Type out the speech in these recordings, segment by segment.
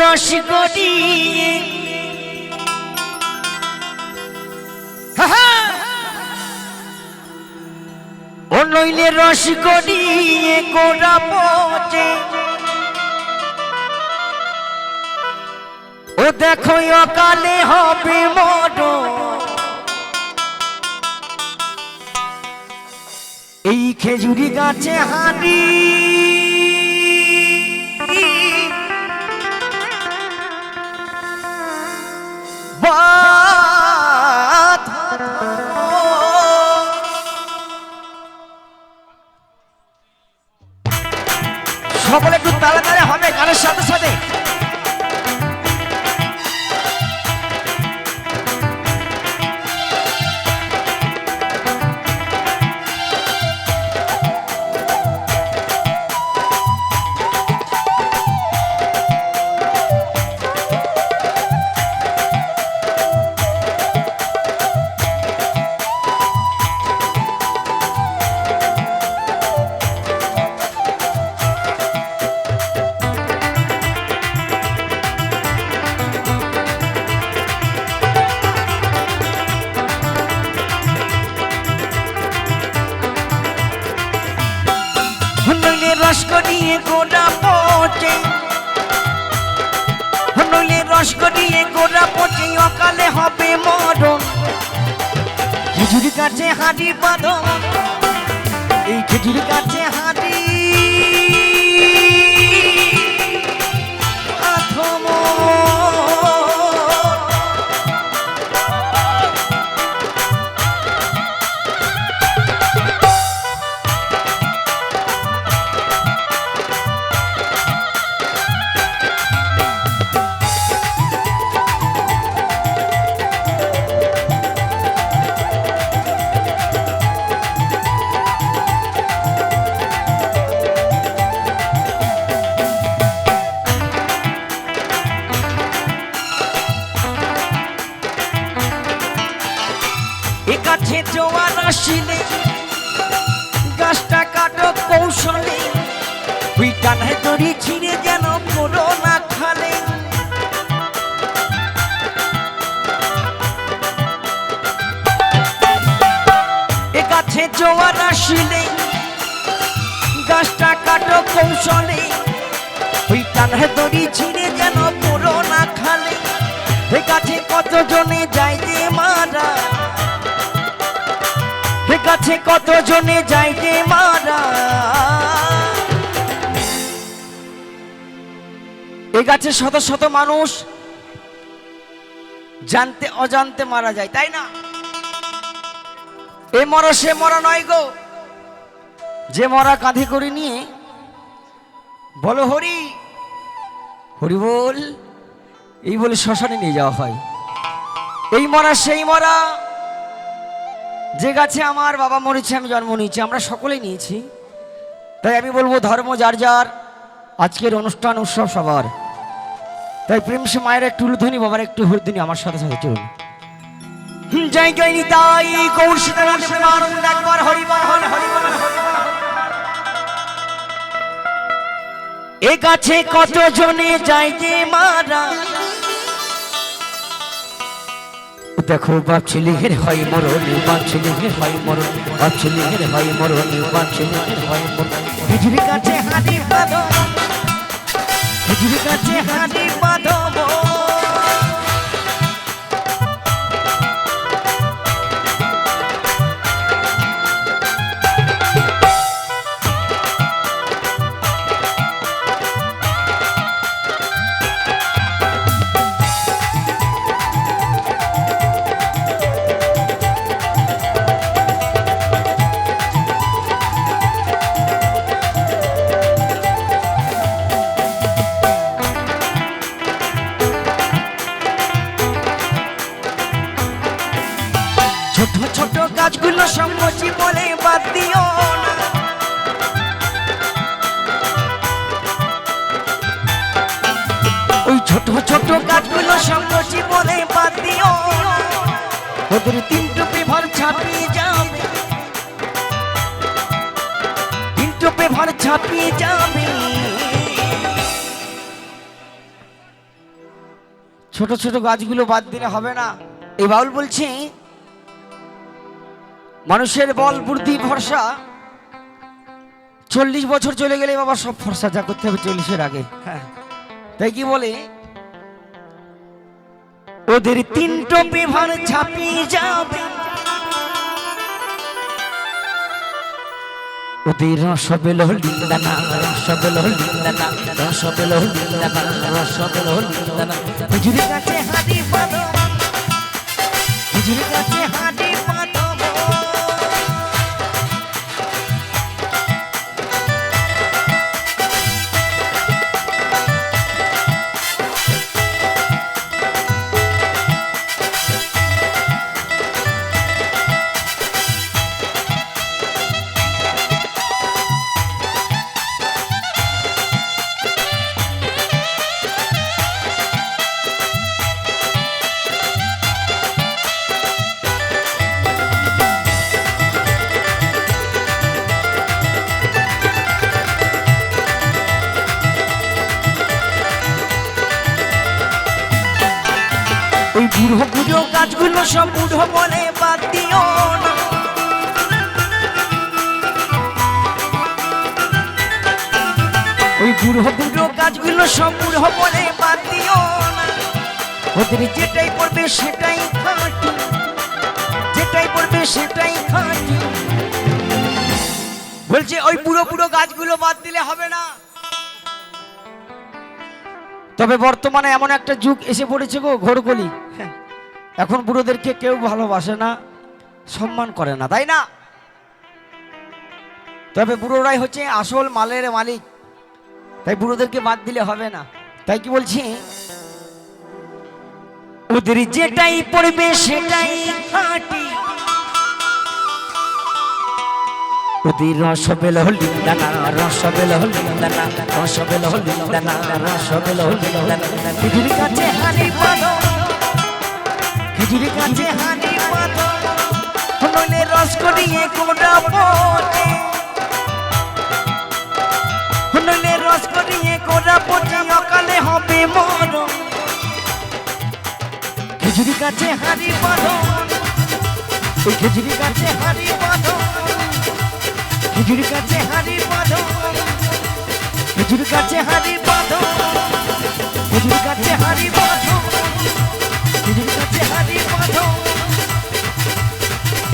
রস ও নইলে রস গড়িয়ে গোড়া পচে। ও দেখো অকালে হবে মরো এই খেজুরি গাছে হাঁড়ি রস গড়িয়ে গোড়া পচে। নইলে রস গড়িয়ে গোড়া পচে, অকালে হবে মরণ। খেজুর কাছে হাঁড়ি বাঁধন, এই খেজুর কাছে হাঁড়ি। কানায় দড়ি ছিঁড়ে যেন পুরো না খালে। এ গাছে জোয়ার আসিলে, গাছটা কাটো কৌশলে। ওই কানায় দড়ি ছিঁড়ে যেন পুরো না খালে। এ গাছে কতজনে যায় যে মারা? এ গাছে কতজনে যায় যে মারা? এ গাছে শত শত মানুষ জানতে, অজান্তে মারা যায়, তাই না? এ মরা, সে মরা নয় গো। যে মরা কাঁধে করে নিয়ে বলো, হরি হরি বল, এই বলে শ্মশানে নিয়ে যাওয়া হয়। এই মরা, সেই মরা, যে গাছে আমার বাবা মরেছে, আমি জন্ম নিয়েছি, আমরা সকলেই নিয়েছি। তাই আমি বলব, ধর্ম যার যার, আজকের অনুষ্ঠান, উৎসব সবার। তাই প্রেম সে মায়ের একটু উলুধ্বনি, বাবার একটু হরিধ্বনি আমার সাথে সাথে চলুন নিতাই প্রেমানন্দ একবার, হরিবল হল এ গাছে কত জনে যায় যে মারা? দেখো বাপ ছেলের হয় মরণ বাপ ছেলের হয় মরণ বাপ ছেলের হয় মরণ বাপ ছেলের হয় মরণ। বিজুলি কাছে হাঁড়ি ছোট ছোট গাছগুলো সম্মতি বলে বাদ দিও। ওদের তিন টুপি ভর ছাপিয়ে যাবে। তিন টুপি ভর ছাপিয়ে যাবে। ছোট ছোট গাছগুলো বাদ দিলে হবে না। এই বাউল বলছে মানুষের বল বুদ্ধি ভরসা। চল্লিশ বছর চলে গেলে বাবা সব ফর্সা যা করতে হবে চল্লিশের আগে। হ্যাঁ। তাই কি বলে? ওদের তিনটো বিভার ছাপিয়ে যাবে। ওদের রসবেল লিন্দানা রসবেল লিন্দানা রসবেল লিন্দানা রসবেল লিন্দানা হুজুরের কাছে হাঁড়ি পাবো হুজুরের কাছে হাঁড়ি বুড়ো বুড়ো গাছগুলো সব বুড়ো বলে বাদ দিও না। ওই বুড়ো বুড়ো গাছগুলো সব বুড়ো বলে বাদ দিও না। ওদের যেটাই পড়বে সেটাই খাটি। যেটাই পড়বে সেটাই খাটি। বলছে ওই বুড়ো বুড়ো গাছগুলো বাদ দিলে হবে না। তবে বর্তমানে এমন একটা যুগ এসে পড়েছে গো ঘোরগলি। এখন বুড়োদেরকে কেউ ভালোবাসে না, সম্মান করে না, তাই না? তবে বুড়োরাই হচ্ছে আসল মালের মালিক। তাই বুড়োদেরকে বাদ দিলে হবে না। তাই কি বলছি? ওদের যেটাই পড়বে সেটাই খাঁটি। ওদের রসবেল লিন্দানা রসবেল লিন্দানা রসবেল লিন্দানা রসবেল লিন্দানা খিচুড়ি কাছে হানি পাদো খিচুড়ি কাছে হানি নইলে রস করিয়ে কোটা পটে নইলে রস করিয়ে কোটা পটে অকালে হবে মর খিচুড়ি কাছে হানি পাদো ওই খিচুড়ি কাছে হানি পাদো খিচুড়ি কাছে হাড়ি বাঁধো খিচুড়ি কাছে হাড়ি বাঁধো খিচুড়ি কাছে হাড়ি বাঁধো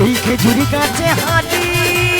এই খেজুরি গাছে হাড়ি